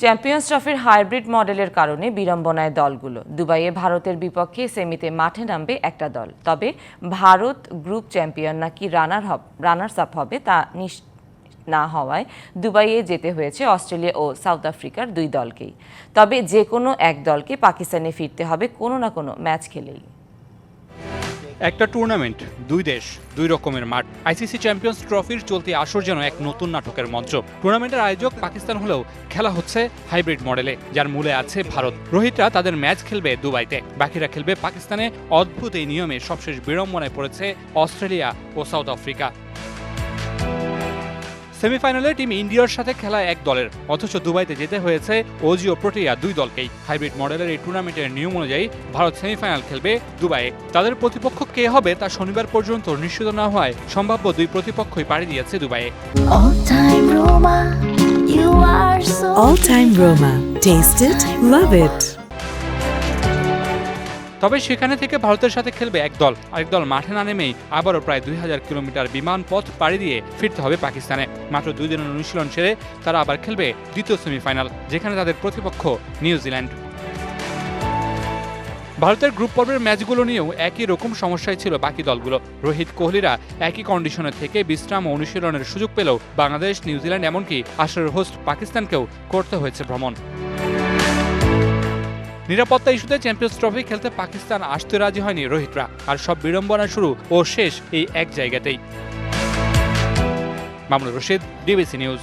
Champions ট্রফির hybrid মডেলের কারণে বিড়ম্বনায় দলগুলো। দুবাইয়ে ভারতের বিপক্ষে সেমিতে মাঠে নামবে একটা দল। তবে ভারত গ্রুপ চ্যাম্পিয়ন নাকি রানার হব রানার্স আপ হবে তা না হওয়ায় দুবাইয়ে যেতে হয়েছে অস্ট্রেলিয়া ও সাউথ আফ্রিকার দুই দলকেই। তবে যে কোনো এক দলকে পাকিস্তানে ফিরতে হবে কোনো না কোনো ম্যাচ খেলেই। একটা টুর্নামেন্ট দুই দেশ, দুই রকমের মাঠ। আইসিসি চ্যাম্পিয়ন্স ট্রফির চলতি আসর যেন এক নতুন নাটকের মঞ্চ। টুর্নামেন্টের আয়োজক পাকিস্তান হলেও খেলা হচ্ছে হাইব্রিড মডেলে যার মূলে আছে ভারত। রোহিতরা তাদের ম্যাচ খেলবে দুবাইতে। বাকিরা খেলবে পাকিস্তানে। অদ্ভুত এই নিয়মে সবশেষ বিড়ম্বনায় পড়েছে অস্ট্রেলিয়া ও সাউথ আফ্রিকা। সেমিফাইনালে টিম ইন্ডিয়ার সাথে খেলা এক দলের অথচ দুবাইতে যেতে হয়েছে ওজি ও প্রোটিয়া দুই দলকেই হাইব্রিড মডেলের এই টুর্নামেন্টের নিয়ম অনুযায়ী ভারত সেমিফাইনাল খেলবে দুবাইয়ে তাদের প্রতিপক্ষ কে হবে তা শনিবার পর্যন্ত নিশ্চিত না হওয়ায় সম্ভাব্য দুই প্রতিপক্ষই পাড়ি দিয়েছে দুবাইয়ে All time Roma, you are so All Time Roma. Taste it, love it. তবে সেখানে থেকে ভারতের সাথে খেলবে এক দল। আরেক দল মাঠে না নেমেই আবারও প্রায় দুই হাজার কিলোমিটার বিমান পথ পাড়ি দিয়ে ফিরতে হবে পাকিস্তানে। মাত্র দুই দিনের অনুশীলন সেরে তারা আবার খেলবে দ্বিতীয় সেমিফাইনাল, যেখানে তাদের প্রতিপক্ষ নিউজিল্যান্ড। ভারতের গ্রুপ পর্বের ম্যাচগুলো নিয়েও একই রকম সমস্যায় ছিল বাকি দলগুলো। রোহিত কোহলিরা একই কন্ডিশনে থেকে বিশ্রাম ও অনুশীলনের সুযোগ পেলেও বাংলাদেশ, নিউজিল্যান্ড এমনকি আসরের হোস্ট পাকিস্তানকেও করতে হয়েছে ভ্রমণ। নিরাপত্তা ইস্যুতে চ্যাম্পিয়ন্স ট্রফি খেলতে পাকিস্তান আসতে রাজি হয়নি রোহিতরা। আর সব বিড়ম্বনা শুরু ও শেষ এই এক জায়গাতেই। Mamunur Rashid DBC news.